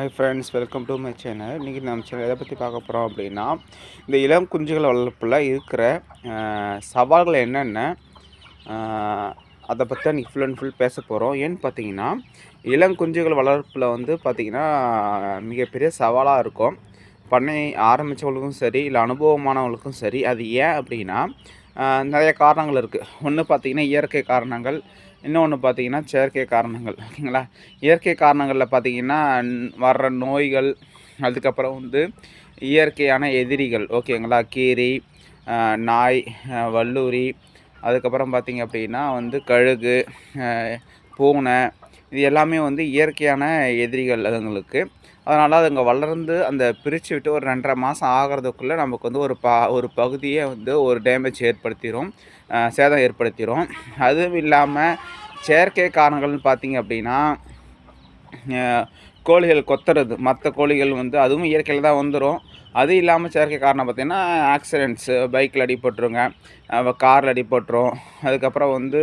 Hi friends welcome to my channel இன்றைக்கி நம்ம channel எதை பற்றி பார்க்க போகிறோம் அப்படின்னா இந்த இளம் குஞ்சுகள் வளர்ப்பில் இருக்கிற சவால்கள் என்னென்ன அதை பற்றி தான் ஃபுல் அண்ட் ஃபுல் பேச போகிறோம் ஏன்னு பார்த்தீங்கன்னா இளம் குஞ்சுகள் வளர்ப்பில் வந்து பார்த்திங்கன்னா மிகப்பெரிய சவாலாக இருக்கும். பண்ணை ஆரம்பித்தவங்களுக்கும் சரி இல்லை அனுபவமானவங்களுக்கும் சரி அது ஏன் அப்படின்னா நிறைய காரணங்கள் இருக்குது ஒன்று பார்த்திங்கன்னா இயற்கை காரணங்கள் இன்னொன்று பார்த்திங்கன்னா செயற்கை காரணங்கள். ஓகேங்களா? இயற்கை காரணங்களில் பார்த்தீங்கன்னா வர்ற நோய்கள் அதுக்கப்புறம் வந்து இயற்கையான எதிரிகள் ஓகேங்களா? கீரி நாய் வல்லூரி அதுக்கப்புறம் பார்த்தீங்க அப்படின்னா வந்து கழுகு பூனை இது எல்லாமே வந்து இயற்கையான எதிரிகள் அதுங்களுக்கு. அதனால் அதுங்க வளர்ந்து அந்த பிரித்து விட்டு ஒரு ரெண்டரை மாதம் ஆகிறதுக்குள்ளே நமக்கு வந்து ஒரு பா ஒரு பகுதியை வந்து ஒரு டேமேஜ் ஏற்படுத்திடும் சேதம் ஏற்படுத்திடும் அதுவும் இல்லாமல் செயற்கை காரணங்கள்னு பார்த்தீங்க அப்படின்னா கோழிகள் கொத்துறது. மற்ற கோழிகள் வந்து அதுவும் இயற்கையில் தான் வந்துடும் அது இல்லாமல் செயற்கை காரணம் பார்த்திங்கன்னா ஆக்சிடெண்ட்ஸு பைக்கில் அடிபட்டுருங்க காரில் அடிபட்டுரும். அதுக்கப்புறம் வந்து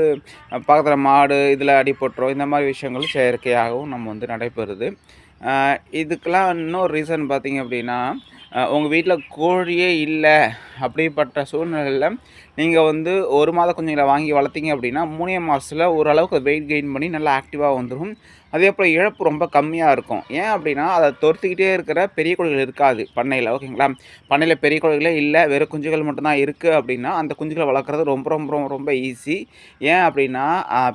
பக்கத்தில் மாடு இதில் அடிபட்டுரும். இந்த மாதிரி விஷயங்களும் செயற்கையாகவும் நம்ம வந்து நடைபெறுது. இதுக்கெலாம் இன்னொரு ரீசன் பார்த்திங்க அப்படின்னா உங்கள் வீட்டில் கோழியே இல்லை அப்படிப்பட்ட சூழ்நிலையில் நீங்கள் வந்து ஒரு மாத குஞ்சுங்களை வாங்கி வளர்த்தீங்க அப்படின்னா மூணே மாதத்தில் ஓரளவுக்கு வெயிட் கெயின் பண்ணி நல்லா ஆக்டிவாக வந்துடும் அதே போல் இழப்பு ரொம்ப கம்மியாக இருக்கும். ஏன் அப்படின்னா அதை துரத்திக்கிட்டே இருக்கிற பெரிய கோழிகள் இருக்காது பண்ணையில் ஓகேங்களா? பண்ணையில் பெரிய கோழிகளே இல்லை வெறும் குஞ்சுகள் மட்டும்தான் இருக்குது அப்படின்னா அந்த குஞ்சுகளை வளர்க்குறது ரொம்ப ரொம்ப ரொம்ப ரொம்ப ஈஸி ஏன் அப்படின்னா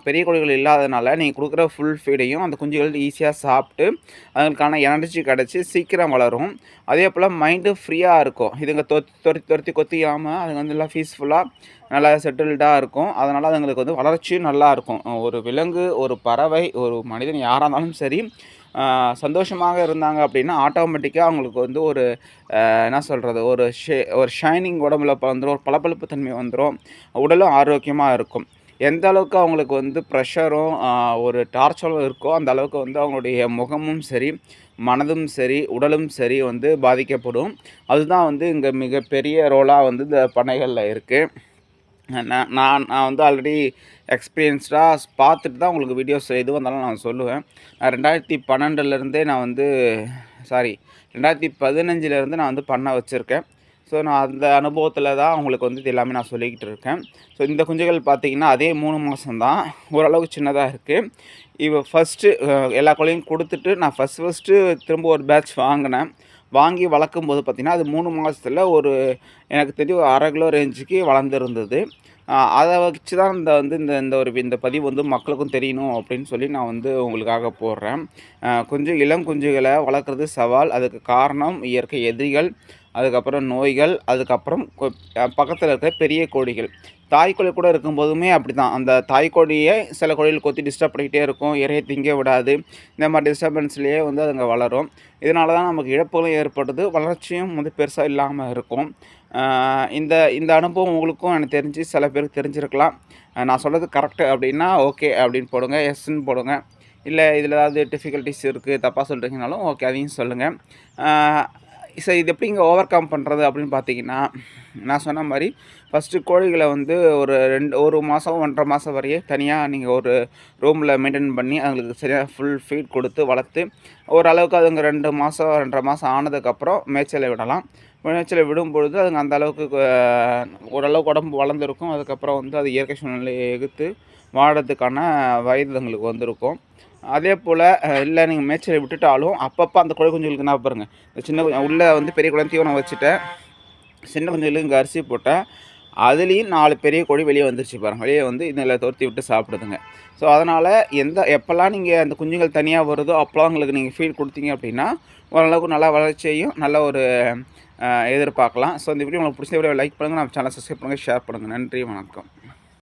பெரிய கோழிகள் இல்லாதனால நீங்கள் கொடுக்குற ஃபுல் ஃபீடையும் அந்த குஞ்சுகள் ஈஸியாக சாப்பிட்டு அதுங்களுக்கான எனர்ஜி கிடச்சி சீக்கிரம் வளரும். அதே போல் மைண்டு ஃப்ரீயாக இருக்கும். இதுங்க தொத்தி துரத்தி துரத்தி கொத்திக்காமல் அதுங்க வந்து நல்லா பீஸ்ஃபுல்லாக நல்லா செட்டில்டாக இருக்கும். அதனால் அதுங்களுக்கு வந்து வளர்ச்சியும் நல்லா இருக்கும். ஒரு விலங்கு ஒரு பறவை ஒரு மனிதன் யாராக இருந்தாலும் சரி சந்தோஷமாக இருந்தாங்க அப்படின்னா ஆட்டோமேட்டிக்காக அவங்களுக்கு வந்து ஒரு என்ன சொல்கிறது ஒரு ஷே ஒரு ஷைனிங் உடம்புல வந்துடும் ஒரு பளபளப்பு தன்மை வந்துடும் உடலும் ஆரோக்கியமாக இருக்கும். எந்த அளவுக்கு அவங்களுக்கு வந்து ப்ரெஷரும் ஒரு டார்ச்சரும் இருக்கோ அந்த அளவுக்கு வந்து அவங்களுடைய முகமும் சரி மனதும் சரி உடலும் சரி வந்து பாதிக்கப்படும். அதுதான் வந்து இங்கே மிகப்பெரிய ரோலாக வந்து இந்த பண்ணைகளில் இருக்குது நான் நான் நான் வந்து ஆல்ரெடி எக்ஸ்பீரியன்ஸ்டாக பார்த்துட்டு தான் உங்களுக்கு வீடியோஸ் எது வந்தாலும் நான் சொல்லுவேன். நான் ரெண்டாயிரத்தி பன்னெண்டுலேருந்தே நான் வந்து சாரி ரெண்டாயிரத்தி பதினஞ்சிலேருந்து நான் வந்து பண்ண வச்சுருக்கேன். ஸோ நான் அந்த அனுபவத்தில் தான் அவங்களுக்கு வந்து இது எல்லாமே நான் சொல்லிக்கிட்டு இருக்கேன். ஸோ இந்த குஞ்சுகள் பார்த்திங்கன்னா அதே மூணு மாதம் தான் ஓரளவுக்கு சின்னதாக இருக்குது இவ ஃபஸ்ட்டு எல்லா கோழியும் கொடுத்துட்டு நான் ஃபஸ்ட் ஃபஸ்ட்டு திரும்ப ஒரு பேட்ச் வாங்கினேன். வாங்கி வளர்க்கும் போது பார்த்திங்கன்னா அது மூணு மாதத்தில் ஒரு எனக்கு தெரியும் ஒரு அரை கிலோ ரேஞ்சுக்கு வளர்ந்துருந்தது. அதை வச்சு தான் இந்த வந்து இந்த இந்த ஒரு இந்த பதிவு வந்து மக்களுக்கும் தெரியணும் அப்படின்னு சொல்லி நான் வந்து உங்களுக்காக போடுறேன். கொஞ்சம் இளம் குஞ்சுகளை வளர்க்குறது சவால். அதுக்கு காரணம் இயற்கை எதிரிகள். அதுக்கப்புறம் நோய்கள் அதுக்கப்புறம் பக்கத்தில் இருக்கிற பெரிய கோழிகள். தாய்க்கோழி கூட இருக்கும்போதுமே அப்படி தான் அந்த தாய்க்கோழியை சில கோழிகள் கொத்தி டிஸ்டர்ப் பண்ணிக்கிட்டே இருக்கும். இறையை திங்க விடாது. இந்த மாதிரி டிஸ்டர்பன்ஸ்லேயே வந்து அதுங்க வளரும். இதனால தான் நமக்கு இழப்புகளும் ஏற்படுது. வளர்ச்சியும் வந்து பெருசாக இல்லாமல் இருக்கும். இந்த இந்த அனுபவம் உங்களுக்கும் எனக்கு தெரிஞ்சு சில பேருக்கு தெரிஞ்சிருக்கலாம். நான் சொல்கிறது கரெக்டு அப்படின்னா ஓகே அப்படின்னு போடுங்க. எஸ்ன்னு போடுங்க. இல்லை இதில் ஏதாவது டிஃபிகல்ட்டிஸ் இருக்குது தப்பாக சொல்கிறீங்கனாலும் ஓகே அதையும் சொல்லுங்கள் சரி இது எப்படி இங்கே ஓவர் கம் பண்ணுறது அப்படின்னு பார்த்தீங்கன்னா நான் சொன்ன மாதிரி ஃபஸ்ட்டு கோழிகளை வந்து ஒரு ரெண்டு ஒரு மாதம் ஒன்றரை மாதம் வரையே தனியாக நீங்கள் ஒரு ரூமில் மெயின்டைன் பண்ணி அதுங்களுக்கு சரியாக ஃபுல் ஃபீட் கொடுத்து வளர்த்து ஓரளவுக்கு அதுங்க ரெண்டு மாதம் ரெண்டரை மாதம் ஆனதுக்கப்புறம் மேய்ச்சலை விடலாம். மேய்ச்சலை விடும்பொழுது அதுங்க அந்த அளவுக்கு ஓரளவுக்கு உடம்பு வளர்ந்துருக்கும். அதுக்கப்புறம் வந்து அது இயற்கை சூழ்நிலையை எதிர்த்து வாழறதுக்கான வயது அதுங்களுக்கு வந்திருக்கும். அதே போல் இல்லை நீங்கள் மேய்ச்சலை விட்டுட்டாலும் அப்பப்போ அந்த கோழி குஞ்சுகளுக்கு என்ன பாருங்கள் இந்த சின்ன உள்ளே வந்து பெரிய குழந்தை தீவனம் வச்சுட்டேன். சின்ன குஞ்சுகளுக்கு இங்கே அரிசி போட்டேன். அதுலேயும் நாலு பெரிய கோழி வெளியே வந்துருச்சு பாருங்கள் வெளியே வந்து இதில் துரத்தி விட்டு சாப்பிடுதுங்க. ஸோ அதனால் எந்த எப்போல்லாம் நீங்கள் அந்த குஞ்சுகள் தனியாக வருதோ அப்போலாம் உங்களுக்கு நீங்கள் ஃபீட் கொடுத்தீங்க அப்படின்னா ஓரளவுக்கு நல்லா வளர்ச்சியையும் நல்ல ஒரு எதிர்பார்க்கலாம். ஸோ இந்த வீடியோ உங்களுக்கு பிடிச்ச வீடியோ லைக் பண்ணுங்கள் நம்ம சேனல் சப்ஸ்கிரைப் பண்ணுங்கள் ஷேர் பண்ணுங்கள் நன்றி வணக்கம்.